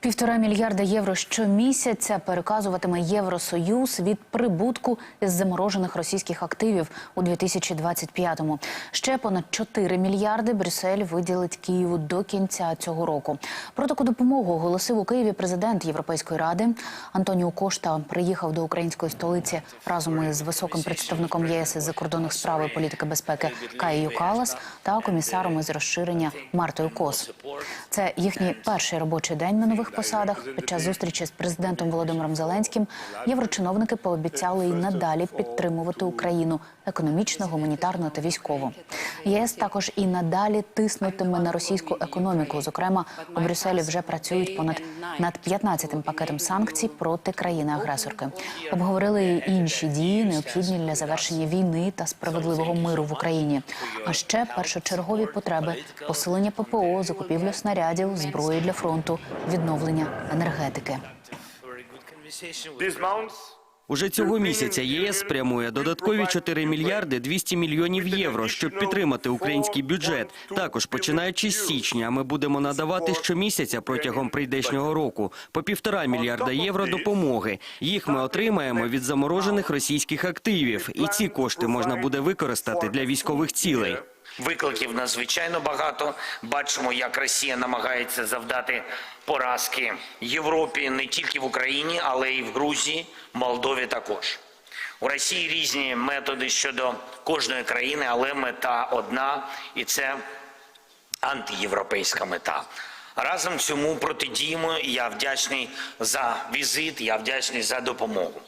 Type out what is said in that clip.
Півтора мільярда євро щомісяця переказуватиме Євросоюз від прибутку із заморожених російських активів у 2025-му. Ще понад 4 мільярди Брюссель виділить Києву до кінця цього року. Про таку допомогу оголосив у Києві президент Європейської ради Антоніо Кошта. Приїхав до української столиці разом із високим представником ЄС із закордонних справ і політики безпеки Каєю Калас та комісаром із розширення Мартою Кос. Це їхній перший робочий день на нових посадах. Під час зустрічі з президентом Володимиром Зеленським єврочиновники пообіцяли і надалі підтримувати Україну економічно, гуманітарно та військово. ЄС також і надалі тиснутиме на російську економіку. Зокрема, у Брюсселі вже працюють понад над 15 пакетом санкцій проти країни-агресорки. Обговорили і інші дії, необхідні для завершення війни та справедливого миру в Україні. А ще першочергові потреби посилення ППО, закупівлю снарядів, зброї для фронту, відновлення енергетики. Уже цього місяця ЄС спрямує додаткові 4 мільярди 200 мільйонів євро, щоб підтримати український бюджет. Також починаючи з січня, ми будемо надавати щомісяця протягом прийдешнього року по півтора мільярда євро допомоги. Їх ми отримаємо від заморожених російських активів, і ці кошти можна буде використати для військових цілей. Викликів надзвичайно багато. Бачимо, як Росія намагається завдати поразки Європі не тільки в Україні, але й в Грузії, Молдові також. У Росії різні методи щодо кожної країни, але мета одна, і це антиєвропейська мета. Разом цьому протидіємо. і Я вдячний за візит, я вдячний за допомогу.